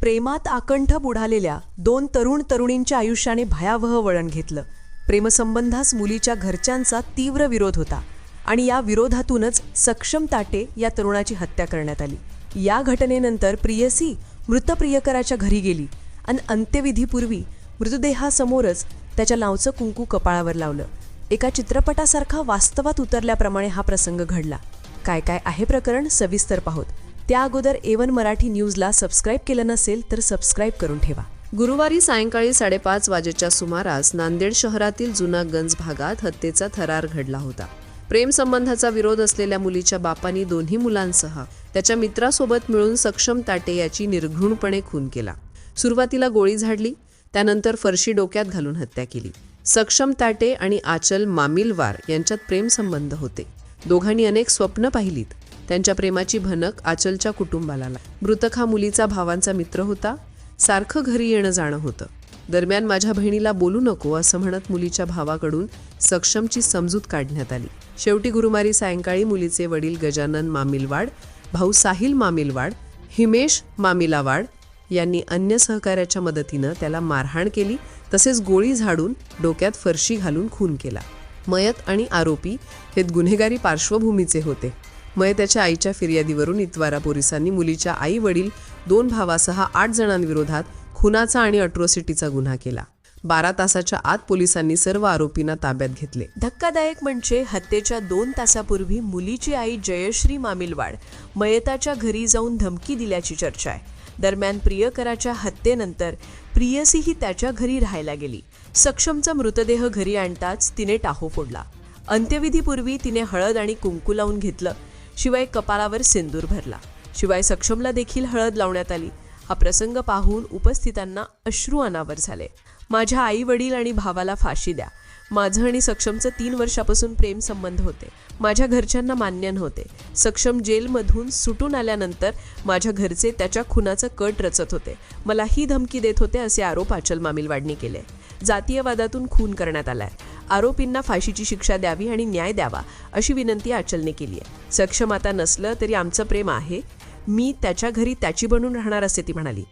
प्रेमात आकंठ बुडालेल्या दोन तरुण तरुणींच्या आयुष्याने भयावह वळण घेतलं. प्रेमसंबंधास मुलीच्या घरच्यांचा तीव्र विरोध होता आणि या विरोधातूनच सक्षम ताटे या तरुणाची हत्या करण्यात आली. या घटनेनंतर प्रियसी मृत प्रियकराच्या घरी गेली आणि अंत्यविधीपूर्वी मृतदेहासमोरच त्याच्या नावचं कुंकू कपाळावर लावलं. एका चित्रपटासारखा वास्तवात उतरल्याप्रमाणे हा प्रसंग घडला. काय काय आहे प्रकरण? सविस्तर पाहोत. त्या अगोदर एवन मराठी न्यूजला सबस्क्राईब केलं नसेल तर सबस्क्राईब करून ठेवा. गुरुवारी सायंकाळी साडेपाच वाजेच्या सुमारास नांदेड शहरातील जुना गंज भागात हत्येचा थरार घडला होता. प्रेमसंबंधाचा विरोध असलेल्या मुलीच्या बापानी दोन्ही मुलांसह त्याच्या मित्रासोबत मिळून सक्षम ताटे याची निर्घृणपणे खून केला. सुरुवातीला गोळी झाडली त्यानंतर फरशी डोक्यात घालून हत्या केली. सक्षम ताटे आणि आचल मामिलवार यांच्यात प्रेमसंबंध होते. दोघांनी अनेक स्वप्न पाहिलीत. त्यांच्या प्रेमाची भनक आचलच्या कुटुंबाला मृतक हा मुलीचा भावांचा मित्र होता. सारखं घरी येणं जाणं होतं. दरम्यान माझ्या बहिणीला बोलू नको असं म्हणत मुलीच्या भावाकडून सक्षमची समजूत काढण्यात आली. शेवटी गुरुवारी सायंकाळी मुलीचे वडील गजानन मामिलवाड भाऊ साहिल मामिलवाड हिमेश मामिलावाड यांनी अन्य सहकाऱ्याच्या मदतीनं त्याला मारहाण केली तसेच गोळी झाडून डोक्यात फरशी घालून खून केला. मयत आणि आरोपी हे गुन्हेगारी पार्श्वभूमीचे होते. मय त्याच्या आईच्या फिर्यादीवरून इतवारा पोलिसांनी मुलीच्या आई वडील दोन भावासह आठ जणांविरोधात खुनाचा आणि अट्रोसिटीचा गुन्हा केला. बारा तासाच्या आत पोलिसांनी सर्व आरोपींना ताब्यात घेतले. धक्कादायक म्हणजे हत्येच्या दोन तासापूर्वी मुलीची आई जयश्री मामिलवाड मयताच्या घरी जाऊन धमकी दिल्याची चर्चा आहे. दरम्यान प्रियकराच्या हत्येनंतर प्रियसीही त्याच्या घरी राहायला गेली. सक्षमचा मृतदेह घरी आणताच तिने टाहो फोडला. अंत्यविधीपूर्वी तिने हळद आणि कुंकू लावून घेतलं. शिवाय कपाळावर सिंदूर भरला. शिवाय सक्षमला देखील हळद लावण्यात आली. हा प्रसंग पाहून उपस्थितांना अश्रू अनावर झाले. माझ्या आई वडील आणि भावाला फाशी द्या. माझं आणि सक्षमचं तीन वर्षापासून प्रेम संबंध होते. माझ्या घरच्यांना मान्य नव्हते. सक्षम जेलमधून सुटून आल्यानंतर माझ्या घरचे त्याच्या खुनाचं कट रचत होते. मला ही धमकी देत होते असे आरोप आचल मामिलवाडनी केले. जातीयवादातून खून करण्यात आलाय. आरोपींना फाशीची शिक्षा द्यावी आणि न्याय द्यावा अशी विनंती आचलने केली आहे. सक्षम आता नसलं तरी आमचं प्रेम आहे. मी त्याच्या घरी त्याची बनून राहणार असे ती म्हणाली.